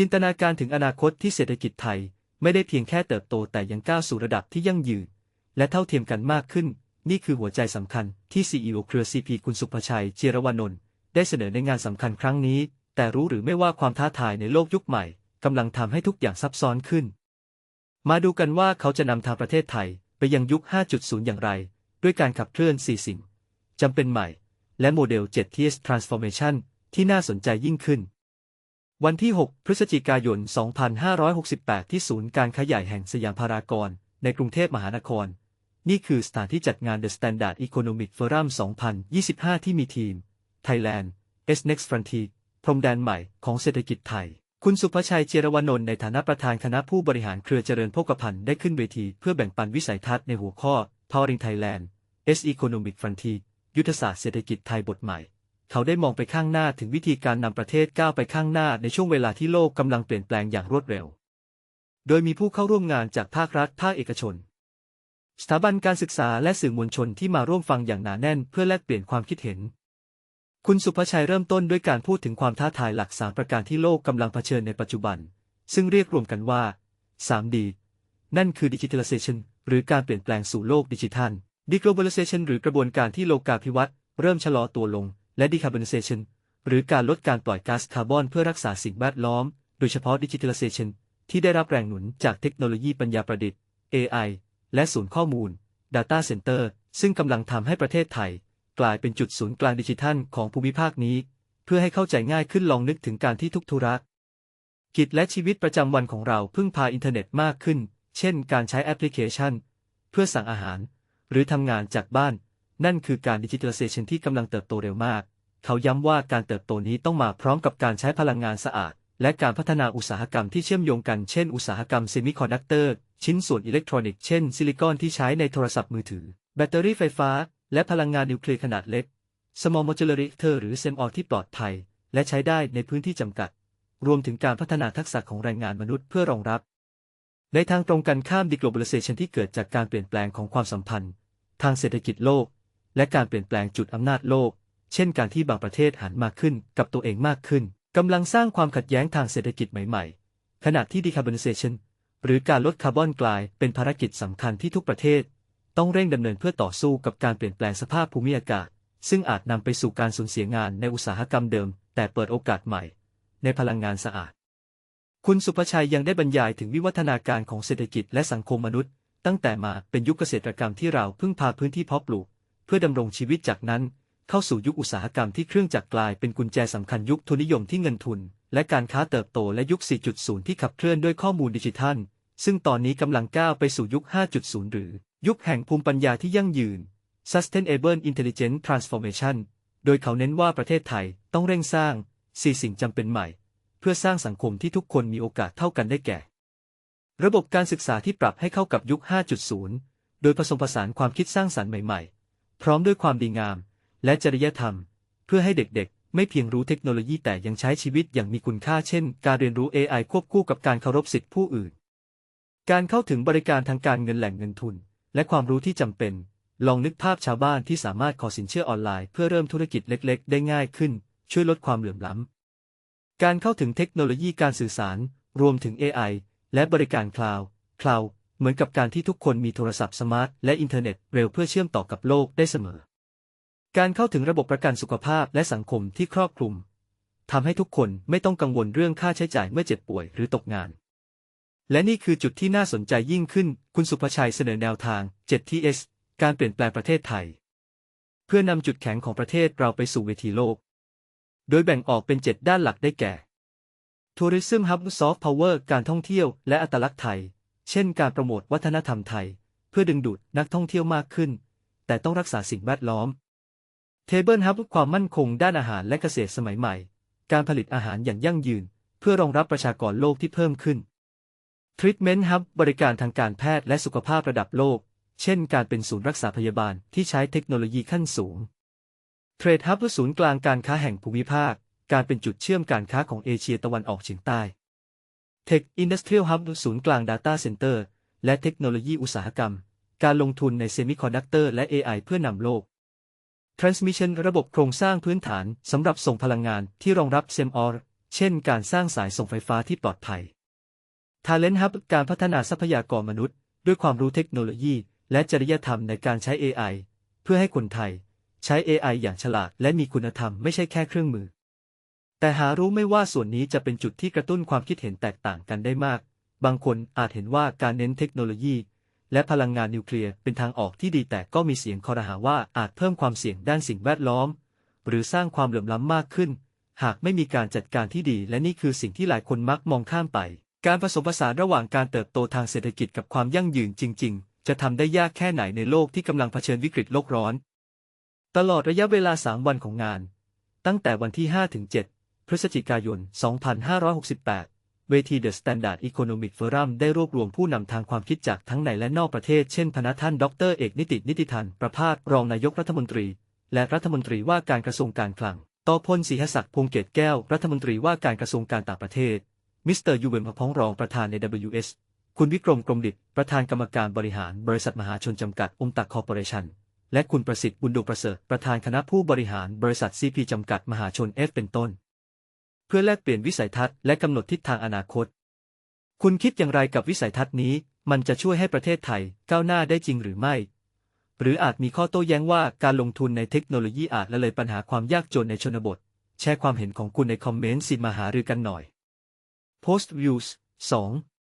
จินตนาการถึงอนาคตที่เศรษฐกิจไทย ไม่ได้เพียงแค่เติบโตแต่ยังก้าวสู่ระดับที่ยั่งยืน และเท่าเทียมกันมากขึ้น นี่คือหัวใจสำคัญที่ CEO เครือ CP คุณสุภชัยเจรวนนท์ได้เสนอในงานสำคัญครั้งนี้ แต่รู้หรือไม่ว่าความท้าทายในโลกยุคใหม่กำลังทำให้ทุกอย่างซับซ้อนขึ้น มาดูกันว่าเขาจะนำทางประเทศไทยไปยังยุค 5.0 อย่างไร ด้วยการขับเคลื่อน 4 สิ่งจำเป็นใหม่ และโมเดล 7TS Transformation ที่น่าสนใจยิ่งขึ้น วันที่ 6 พฤศจิกายน 2568 ที่ศูนย์การค้าใหญ่แห่งสยามพารากอนในกรุงเทพมหานคร นี่คือสถานที่จัดงาน The Standard Economic Forum 2025 ที่มีทีม Thailand S Next Frontier พรมแดนใหม่ของเศรษฐกิจไทย คุณสุภชัยเจรวนนท์ในฐานะประธานคณะผู้บริหารเครือเจริญโภคภัณฑ์ได้ขึ้นเวทีเพื่อแบ่งปันวิสัยทัศน์ในหัวข้อ Powering Thailand S Economic Frontier ยุทธศาสตร์เศรษฐกิจไทยบทใหม่ เขาได้มองไปข้างหน้าถึงวิธีการนำประเทศก้าวไปข้างหน้าในช่วงเวลาที่โลกกำลังเปลี่ยนแปลงอย่างรวดเร็ว โดยมีผู้เข้าร่วมงานจากภาครัฐ ภาคเอกชน สถาบันการศึกษาและสื่อมวลชนที่มาร่วมฟังอย่างหนาแน่นเพื่อแลกเปลี่ยนความคิดเห็น คุณสุภชัยเริ่มต้นด้วยการพูดถึงความท้าทายหลักสามประการที่โลกกำลังเผชิญในปัจจุบัน ซึ่งเรียกรวมกันว่า 3D นั่นคือ Digitalization หรือการเปลี่ยนแปลงสู่โลกดิจิทัล Deglobalization หรือกระบวนการที่โลกาภิวัตน์เริ่มชะลอตัวลง และ Decarbonization หรือการลดการปล่อยก๊าซคาร์บอนเพื่อรักษาสิ่งแวดล้อม โดยเฉพาะ Digitalization ที่ได้รับแรงหนุนจากเทคโนโลยีปัญญาประดิษฐ์ AI และศูนย์ข้อมูล Data Center ซึ่งกำลังทำให้ประเทศไทย กลายเป็นจุดศูนย์กลางดิจิทัลของภูมิภาคนี้ เพื่อให้เข้าใจง่ายขึ้นลองนึกถึงการที่ทุกธุระกิจและชีวิตประจำวันของเราพึ่งพาอินเทอร์เน็ตมากขึ้น เช่น การใช้แอปพลิเคชัน เพื่อสั่งอาหาร หรือทำงานจากบ้าน นั่นคือการดิจิทัลเซชันที่กำลังเติบโตเร็วมาก เขาย้ำว่าการเติบโตนี้ต้องมาพร้อมกับการใช้พลังงานสะอาด และการพัฒนาอุตสาหกรรมที่เชื่อมโยงกันเช่นอุตสาหกรรมเซมิคอนดักเตอร์ชิ้นส่วนอิเล็กทรอนิกส์เช่นซิลิคอนที่ใช้ในโทรศัพท์มือถือ แบตเตอรี่ไฟฟ้า และพลังงานนิวเคลียร์ขนาดเล็ก Small Modular Reactor หรือ SMR ที่ปลอดภัย และใช้ได้ในพื้นที่จำกัด รวมถึงการพัฒนาทักษะของแรงงานมนุษย์เพื่อรองรับ ในทางตรงกันข้าม deglobalization ที่เกิดจากการเปลี่ยนแปลงของความสัมพันธ์ ทางเศรษฐกิจโลก และการเปลี่ยนแปลงจุดอำนาจโลก เช่นการที่บางประเทศหันมาขึ้นกับตัวเองมากขึ้นกำลังสร้างความขัดแย้งทางเศรษฐกิจใหม่ๆ ขณะที่ decarbonization หรือการลดคาร์บอนกลายเป็นภารกิจสำคัญที่ทุกประเทศ ต้องเร่งดำเนินเพื่อต่อสู้กับการเปลี่ยนแปลงสภาพภูมิอากาศ ซึ่งอาจนำไปสู่การสูญเสียงานในอุตสาหกรรมเดิม แต่เปิดโอกาสใหม่ ในพลังงานสะอาด คุณสุภชัยยังได้บรรยายถึงวิวัฒนาการของเศรษฐกิจและสังคมมนุษย์ ตั้งแต่มาเป็นยุคเกษตรกรรมที่เราพึ่งพาพื้นที่เพาะปลูก เพื่อดำรงชีวิตจากนั้น เข้าสู่ยุคอุตสาหกรรมที่เครื่องจักรกลายเป็นกุญแจสำคัญยุคทุนนิยมที่เงินทุน และการค้าเติบโตและยุค 4.0 ที่ขับเคลื่อนด้วยข้อมูลดิจิทัล ซึ่งตอนนี้กำลังก้าวไปสู่ยุค 5.0 หรือ ยุคแห่งภูมิปัญญาที่ยั่งยืน Sustainable Intelligent Transformation โดยเขาเน้นว่าประเทศไทยต้องเร่งสร้าง4สิ่งจำเป็นใหม่ เพื่อสร้างสังคมที่ทุกคนมีโอกาสเท่ากันได้แก่ ระบบการศึกษาที่ปรับให้เข้ากับยุค 5.0 โดยผสมผสานความคิดสร้างสรรค์ใหม่ พร้อมด้วยความดีงาม และจริยธรรม เพื่อให้เด็กๆ ไม่เพียงรู้เทคโนโลยีแต่ยังใช้ชีวิตอย่างมีคุณค่าเช่น การเรียนรู้ AI ควบคู่กับการเคารพสิทธิผู้อื่น การเข้าถึงบริการทางการเงินแหล่งเงินทุน และความรู้ที่จำเป็น ลองนึกภาพชาวบ้านที่สามารถขอสินเชื่อออนไลน์เพื่อเริ่มธุรกิจเล็ก ๆ ได้ง่ายขึ้น ช่วยลดความเหลื่อมล้ำการเข้าถึงเทคโนโลยีการสื่อสาร รวมถึง AI และบริการคลาวด์คลาวด์ เหมือนกับการที่ทุกคนมีโทรศัพท์สมาร์ทและอินเทอร์เน็ตเร็วเพื่อเชื่อมต่อกับโลกได้เสมอ การเข้าถึงระบบประกันสุขภาพและสังคมที่ครอบคลุมทำให้ทุกคนไม่ต้องกังวลเรื่องค่าใช้จ่ายเมื่อเจ็บป่วยหรือตกงาน และนี่คือจุดที่น่าสนใจยิ่งขึ้น คุณสุภชัยเสนอแนวทาง 7TS การเปลี่ยนแปลงประเทศไทย เพื่อนำจุดแข็งของประเทศเราไปสู่เวทีโลก โดยแบ่งออกเป็น 7 ด้านหลักได้แก่ Tourism Hub Soft Power การท่องเที่ยวและอัตลักษณ์ไทย เช่นการโปรโมทวัฒนธรรมไทย เพื่อดึงดูดนักท่องเที่ยวมากขึ้น แต่ต้องรักษาสิ่งแวดล้อม Table Hub ความมั่นคงด้านอาหารและเกษตรสมัยใหม่ การผลิตอาหารอย่างยั่งยืน เพื่อรองรับประชากรโลกที่เพิ่มขึ้น Treatment Hub บริการทางการแพทย์และสุขภาพระดับโลก เช่นการเป็นศูนย์รักษาพยาบาลที่ใช้เทคโนโลยีขั้นสูง Trade Hub ศูนย์กลางการค้าแห่งภูมิภาค การเป็นจุดเชื่อมการค้าของเอเชียตะวันออกเฉียงใต้ Tech Industrial Hub ศูนย์กลาง Data Center และเทคโนโลยีอุตสาหกรรม การลงทุนในเซมิคอนดักเตอร์และ AI เพื่อนำโลก Transmission ระบบโครงสร้างพื้นฐานสำหรับส่งพลังงานที่รองรับ SEMOR เช่นการสร้างสายส่งไฟฟ้าที่ปลอดภัย Talent Hub การพัฒนาทรัพยากรมนุษย์ ด้วยความรู้เทคโนโลยี และจริยธรรมในการใช้ AI เพื่อให้คนไทย ใช้ AI อย่างฉลาดและมีคุณธรรมไม่ใช่แค่เครื่องมือ แต่หารู้ไม่ว่าส่วนนี้จะเป็นจุดที่กระตุ้นความคิดเห็นแตกต่างกันได้มาก บางคนอาจเห็นว่าการเน้นเทคโนโลยี และพลังงานนิวเคลียร์เป็นทางออกที่ดีแต่ก็มีเสียงคอรหาว่าอาจเพิ่มความเสี่ยงด้านสิ่งแวดล้อม หรือสร้างความเหลื่อมล้ำมากขึ้น หากไม่มีการจัดการที่ดี และนี่คือสิ่งที่หลายคนมักมองข้ามไป การผสมผสานระหว่างการเติบโตทางเศรษฐกิจกับความยั่งยืนจริง ๆ จะทำได้ยากแค่ไหนในโลกที่กำลังเผชิญวิกฤตโลกร้อน ตลอดระยะเวลา 3 วันของงาน ตั้งแต่วันที่5-7 พฤศจิกายน 2568 เวที The Standard Economic Forum ได้รวบรวมผู้นำทางความคิดจากทั้งในและนอกประเทศ เช่น พนักท่าน ดร เอกนิตินิติทัน ประภาส รองนายกรัฐมนตรี และรัฐมนตรีว่าการกระทรวงการคลัง ต่อพลศรีหศักดิ์พงเกตแก้ว รัฐมนตรีว่าการกระทรวงการต่างประเทศ มิสเตอร์ยูเวนพพ้องรองประธานใน WS คุณวิกรมกรมดิตประธานกรรมการบริหารบริษัทมหาชนจำกัดองตักคอร์ปอเรชั่น และคุณประสิทธิ์บุญดวงประเสริฐ ประธานคณะผู้บริหารบริษัท CP จำกัดมหาชน F เป็นต้น เพื่อแลกเปลี่ยนวิสัยทัศน์และกำหนดทิศทางอนาคต คุณคิดอย่างไรกับวิสัยทัศน์นี้ มันจะช่วยให้ประเทศไทยก้าวหน้าได้จริงหรือไม่ หรืออาจมีข้อโต้แย้งว่าการลงทุนในเทคโนโลยีอาจละเลยปัญหาความยากจนในชนบท แชร์ความเห็นของคุณในคอมเมนต์สิมาหารือกันหน่อย Post Views 2